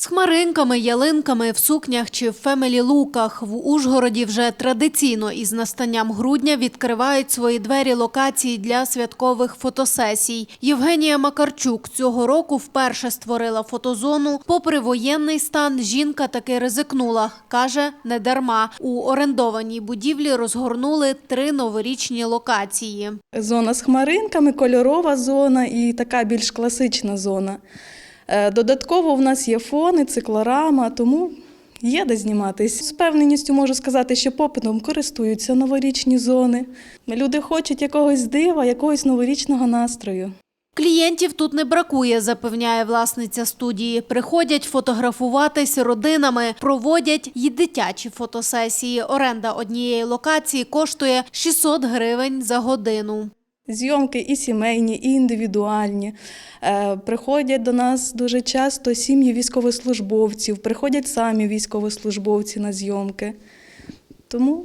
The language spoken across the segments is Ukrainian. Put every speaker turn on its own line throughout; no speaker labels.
З хмаринками, ялинками в сукнях чи в фемелі-луках в Ужгороді вже традиційно із настанням грудня відкривають свої двері локації для святкових фотосесій. Євгенія Макарчук цього року вперше створила фотозону. Попри воєнний стан, жінка таки ризикнула. Каже, не дарма. У орендованій будівлі розгорнули три новорічні локації.
Зона з хмаринками, кольорова зона і така більш класична зона. Е, Додатково в нас є фони, циклорама, тому є де зніматись. З певненістю можу сказати, що попитом користуються новорічні зони. Люди хочуть якогось дива, якогось новорічного настрою.
Клієнтів тут не бракує, запевняє власниця студії. Приходять фотографуватись родинами, проводять й дитячі фотосесії. Оренда однієї локації коштує 600 гривень за годину.
Зйомки і сімейні, і індивідуальні. Е, Приходять до нас дуже часто сім'ї військовослужбовців, приходять самі військовослужбовці на зйомки. Тому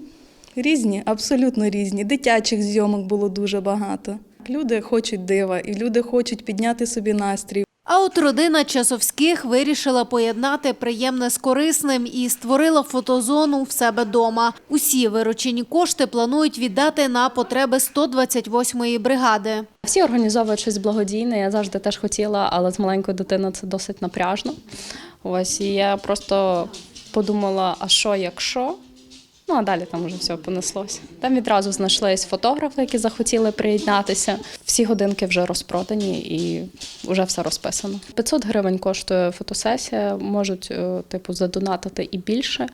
різні, абсолютно різні. Дитячих зйомок було дуже багато. Люди хочуть дива, і люди хочуть підняти собі настрій.
А от родина Часовських вирішила поєднати приємне з корисним і створила фотозону в себе дома. Усі виручені кошти планують віддати на потреби 128-ї бригади.
Всі організовують щось благодійне. Я завжди теж хотіла, але з маленькою дитиною це досить напряжно. Ось і я просто подумала: а що якщо? Ну а далі там вже все понеслося. Там відразу знайшлись фотографи, які захотіли приєднатися. Всі годинки вже розпродані і вже все розписано. 500 гривень коштує фотосесія, можуть е, типу задонатити і більше.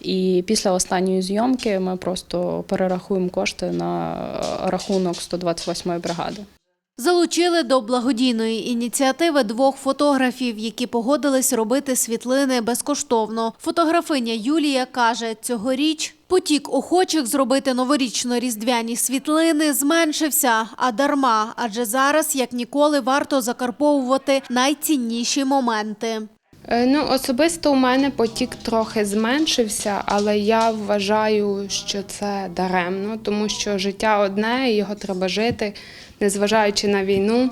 І після останньої зйомки ми просто перерахуємо кошти на е, рахунок 128-ї бригади.
Залучили до благодійної ініціативи двох фотографів, які погодились робити світлини безкоштовно. Фотографиня Юлія каже, цьогоріч потік охочих зробити новорічно-різдвяні світлини зменшився, а дарма, адже зараз, як ніколи, варто закарповувати найцінніші моменти.
Е, Ну, особисто у мене потік трохи зменшився, але я вважаю, що це даремно, тому що життя одне, його треба жити, незважаючи на війну.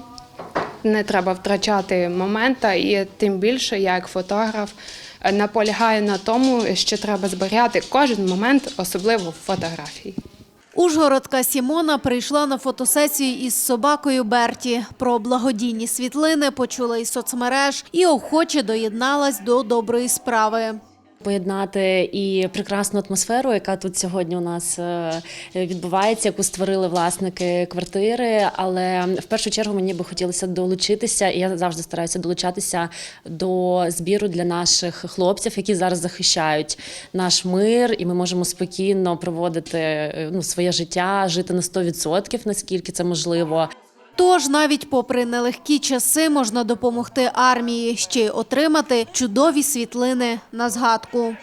Не треба втрачати момента, і тим більше я, як фотограф, е, наполягаю на тому, що треба зберігати кожен момент, особливо в фотографії.
Ужгородка Сімона прийшла на фотосесію із собакою Берті. Про благодійні світлини почула із соцмереж і охоче доєдналась до доброї справи.
Поєднати і прекрасну атмосферу, яка тут сьогодні у нас е, відбувається, яку створили власники квартири. Але в першу чергу мені би хотілося долучитися, і я завжди стараюся долучатися до збіру для наших хлопців, які зараз захищають наш мир, і ми можемо спокійно проводити е, ну, своє життя, жити на 100%, наскільки це можливо.
Тож навіть попри нелегкі часи можна допомогти армії, ще й отримати чудові світлини на згадку.